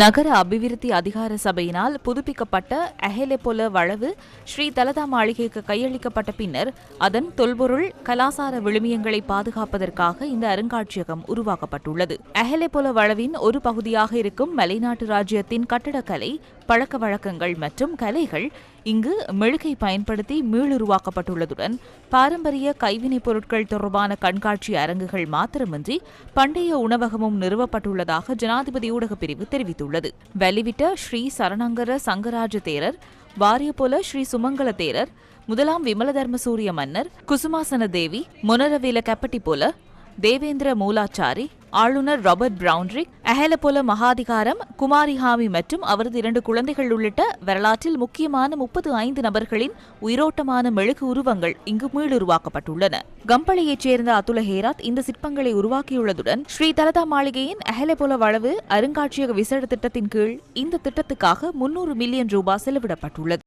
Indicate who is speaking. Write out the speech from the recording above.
Speaker 1: நகர அபிவிருத்தி அதிகார சபையினால் புதுப்பிக்கப்பட்ட அஹெலெபொல வளவு ஸ்ரீ தலதா மாளிகைக்கு கையளிக்கப்பட்ட பின்னர் அதன் தொல்பொருள் கலாசார விழுமியங்களை பாதுகாப்பதற்காக இந்த அருங்காட்சியகம் உருவாக்கப்பட்டுள்ளது. அஹெலெபொல வளவின் ஒரு பகுதியாக இருக்கும் மலைநாட்டு ராஜ்யத்தின் கட்டடக்கலை பழக்க வழக்கங்கள் மற்றும் கலைகள் இங்கு மெழுகை பயன்படுத்தி மீளுருவாக்கப்பட்டுள்ளதுடன் பாரம்பரிய கைவினைப் பொருட்கள் தொடர்பான கண்காட்சி அரங்குகள் மாத்திரமின்றி பண்டைய உணவகமும் நிறுவப்பட்டுள்ளதாக ஜனாதிபதி ஊடகப் பிரிவு தெரிவித்துள்ளது. வெளிவிட்ட ஸ்ரீ சரணங்கர சங்கராஜ தேரர் வாரியபோல ஸ்ரீ சுமங்கல தேரர் முதலாம் விமலதர்ம சூரிய மன்னர் குசுமாசன தேவி மொனரவேல கப்பட்டி போல தேவேந்திர மூலாச்சாரி ஆளுநர் ராபர்ட் பிரவுன்ரிக் அஹேலபோல மகாதிகாரம் குமாரிஹாமி மற்றும் அவரது இரண்டு குழந்தைகள் உள்ளிட்ட வரலாற்றில் முக்கியமான முப்பது ஐந்து நபர்களின் உயிரோட்டமான மெழுகு உருவங்கள் இங்கு மீளுருவாக்கப்பட்டுள்ளன. கம்பளையைச் சேர்ந்த அதுல ஹேராத் இந்த சிற்பங்களை உருவாக்கியுள்ளதுடன் ஸ்ரீ தலதா மாளிகையின் அஹேலபோல வளவு அருங்காட்சியக விசேட திட்டத்தின் கீழ் இந்த திட்டத்துக்காக முன்னூறு மில்லியன் ரூபாய் செலவிடப்பட்டுள்ளது.